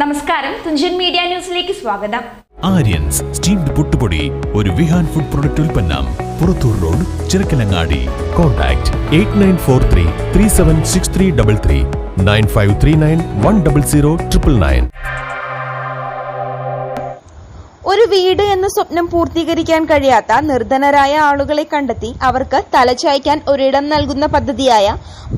നമസ്കാരം. തുഞ്ചൻ മീഡിയ ന്യൂസിലേക്ക് സ്വാഗതം. ആര്യൻസ് സ്റ്റീംഡ് പുട്ടുപൊടി ഒരു വിഹാൻ ഫുഡ് പ്രൊഡക്റ്റ് ഉൽപ്പന്നം Purathur road Chirakkalangadi. Contact eight nine four three three seven six three double three nine five three nine one double zero triple nine. ഒരു വീട് എന്ന സ്വപ്നം പൂർത്തീകരിക്കാൻ കഴിയാത്ത നിർധനരായ ആളുകളെ കണ്ടെത്തി അവർക്ക് തലചായ്ക്കാൻ ഒരിടം നൽകുന്ന പദ്ധതിയായ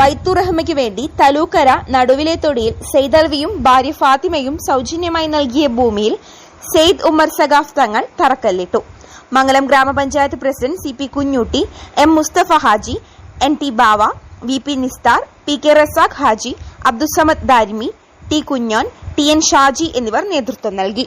ബൈത്തുറഹ്മയ്ക്ക് വേണ്ടി തലൂക്കര നടുവിലെ തൊടിയിൽ സെയ്തൽവിയും ഭാര്യ ഫാത്തിമയും സൗജന്യമായി നൽകിയ ഭൂമിയിൽ സെയ്ദ് ഉമർ സഖാഫ് തങ്ങൾ തറക്കല്ലിട്ടു. Mangalam grama panchayat president C P Kunhootty M Mustafa Haji N T Bava V P Nistar P K Razak Haji Abdussamad Darimi T Kunjon T N Shaji എന്നിവർ നേതൃത്വം നൽകി.